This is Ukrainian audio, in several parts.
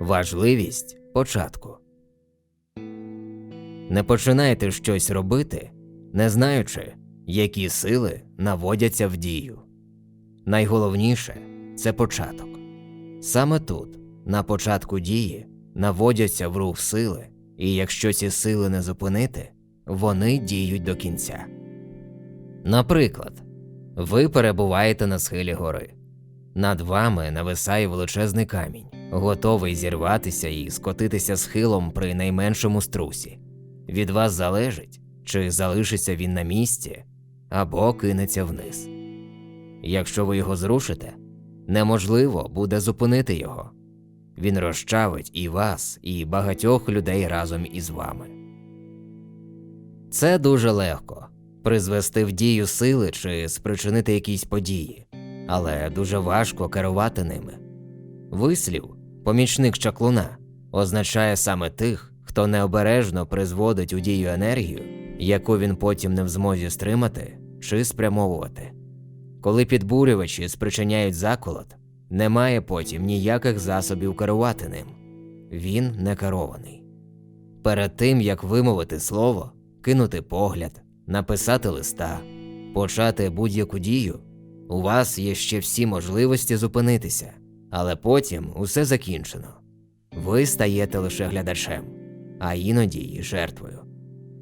Важливість початку. Не починайте щось робити, не знаючи, які сили наводяться в дію. Найголовніше це початок. Саме тут, на початку дії, наводяться в рух сили, і якщо ці сили не зупинити, вони діють до кінця. Наприклад, ви перебуваєте на схилі гори. Над вами нависає величезний камінь, готовий зірватися і скотитися схилом при найменшому струсі. Від вас залежить, чи залишиться він на місці або кинеться вниз. Якщо ви його зрушите, неможливо буде зупинити його. Він розчавить і вас, і багатьох людей разом із вами. Це дуже легко призвести в дію сили чи спричинити якісь події, але дуже важко керувати ними. Вислів, помічник чаклуна, означає саме тих, хто необережно призводить у дію енергію, яку він потім не в змозі стримати чи спрямовувати. Коли підбурювачі спричиняють заколот, немає потім ніяких засобів керувати ним. Він не керований. Перед тим як вимовити слово, кинути погляд, написати листа, почати будь-яку дію, у вас є ще всі можливості зупинитися, але потім усе закінчено. Ви стаєте лише глядачем, а іноді й жертвою.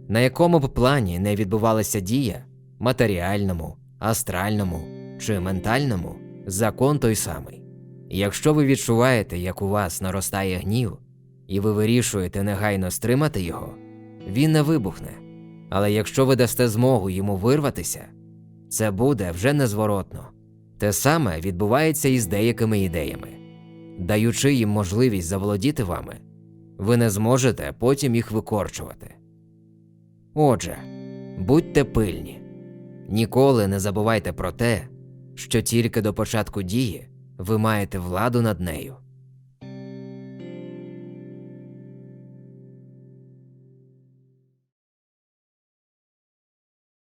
На якому б плані не відбувалася дія матеріальному, астральному чи ментальному, закон той самий. Якщо ви відчуваєте, як у вас наростає гнів, і ви вирішуєте негайно стримати його, він не вибухне. Але якщо ви дасте змогу йому вирватися, це буде вже незворотно. Те саме відбувається і з деякими ідеями. Даючи їм можливість заволодіти вами, ви не зможете потім їх викорчувати. Отже, будьте пильні, ніколи не забувайте про те, що тільки до початку дії ви маєте владу над нею.